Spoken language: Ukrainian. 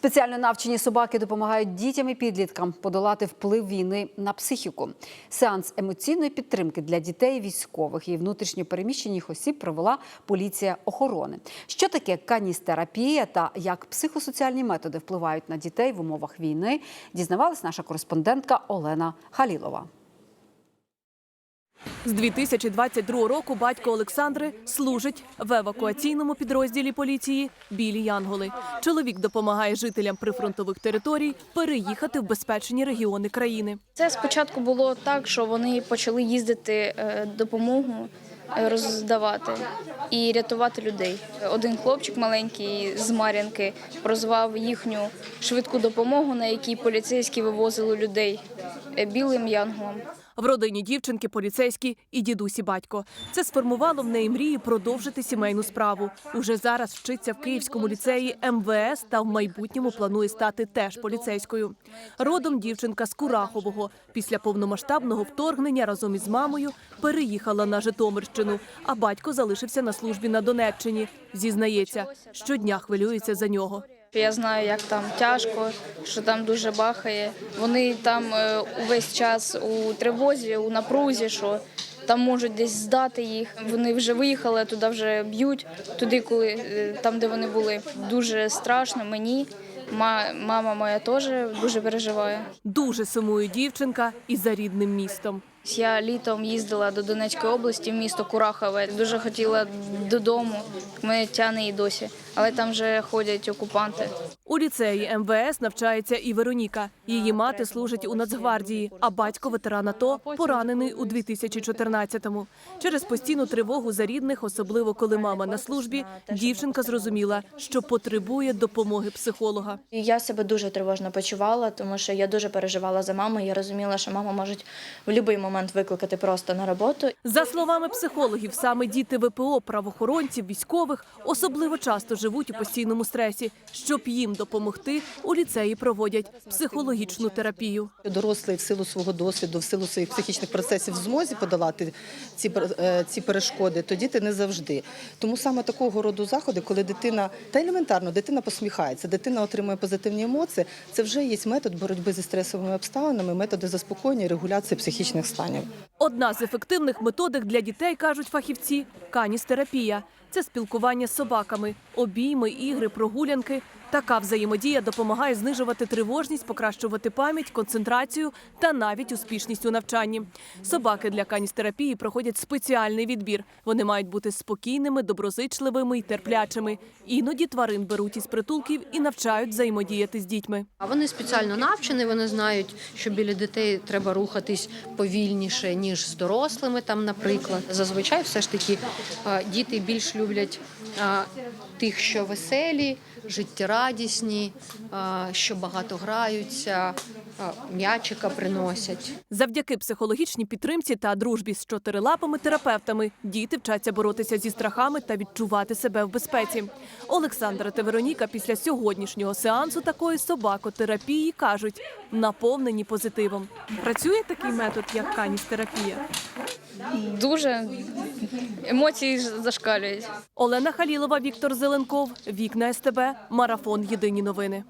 Спеціально навчені собаки допомагають дітям і підліткам подолати вплив війни на психіку. Сеанс емоційної підтримки для дітей, військових і внутрішньо переміщених осіб провела поліція охорони. Що таке каністерапія та як психосоціальні методи впливають на дітей в умовах війни, дізнавалась наша кореспондентка Олена Халілова. З 2022 року батько Олександри служить в евакуаційному підрозділі поліції Білі Янголи. Чоловік допомагає жителям прифронтових територій переїхати в безпечні регіони країни. Це спочатку було так, що вони почали їздити е, допомогу е, роздавати і рятувати людей. Один хлопчик маленький з Мар'янки прозвав їхню швидку допомогу, на якій поліцейські вивозили людей білим янголом. В родині дівчинки поліцейські і дідусі батько. Це сформувало в неї мрії продовжити сімейну справу. Уже зараз вчиться в Київському ліцеї МВС та в майбутньому планує стати теж поліцейською. Родом дівчинка з Курахового. Після повномасштабного вторгнення разом із мамою переїхала на Житомирщину, а батько залишився на службі на Донеччині. Зізнається, щодня хвилюється за нього. Я знаю, як там тяжко, що там дуже бахає. Вони там е, увесь час у тривозі, у напрузі, що там можуть десь здати їх. Вони вже виїхали, туди вже б'ють, туди, коли е, там, де вони були. Дуже страшно мені. Ма- Мама моя теж дуже переживає. Дуже сумує дівчинка і за рідним містом. Я літом їздила до Донецької області в місто Курахове. Дуже хотіла додому. Мене тягне і досі, але там вже ходять окупанти. У ліцеї МВС навчається і Вероніка. Її мати служить у Нацгвардії, а батько ветеран АТО поранений у 2014-му. Через постійну тривогу за рідних, особливо коли мама на службі, дівчинка зрозуміла, що потребує допомоги психолога. Я себе дуже тривожно почувала, тому що я дуже переживала за маму. Я розуміла, що мама може в будь-який момент викликати просто на роботу. За словами психологів, саме діти ВПО, правоохоронців, військових особливо часто живуть у постійному стресі. Щоб їм допомогти, у ліцеї проводять психологічну терапію. Дорослий в силу свого досвіду, в силу своїх психічних процесів в змозі подолати ці, е, ці перешкоди, то діти не завжди. Тому саме такого роду заходи, коли дитина та елементарно дитина посміхається, дитина отримує позитивні емоції, це вже є метод боротьби зі стресовими обставинами, методи заспокоєння і регуляції психічних станів стані. Одна з ефективних методик для дітей, кажуть фахівці, каністерапія. Це спілкування з собаками, обійми, ігри, прогулянки. Така взаємодія допомагає знижувати тривожність, покращувати пам'ять, концентрацію та навіть успішність у навчанні. Собаки для каністерапії проходять спеціальний відбір. Вони мають бути спокійними, доброзичливими і терплячими. Іноді тварин беруть із притулків і навчають взаємодіяти з дітьми. Вони спеціально навчені, вони знають, що біля дітей треба рухатись повільніше, ніж з дорослими, там, наприклад. Зазвичай все ж таки е, діти більш люблять е, тих, що веселі, життєрадісні, е, що багато граються, м'ячика приносять. Завдяки психологічній підтримці та дружбі з чотирилапими терапевтами діти вчаться боротися зі страхами та відчувати себе в безпеці. Олександра та Вероніка після сьогоднішнього сеансу такої собакотерапії кажуть, наповнені позитивом. Працює такий метод, як каністерапія. Дуже емоції зашкалюють. Олена Халілова, Віктор Зеленков, Вікна СТБ, Марафон. Єдині новини.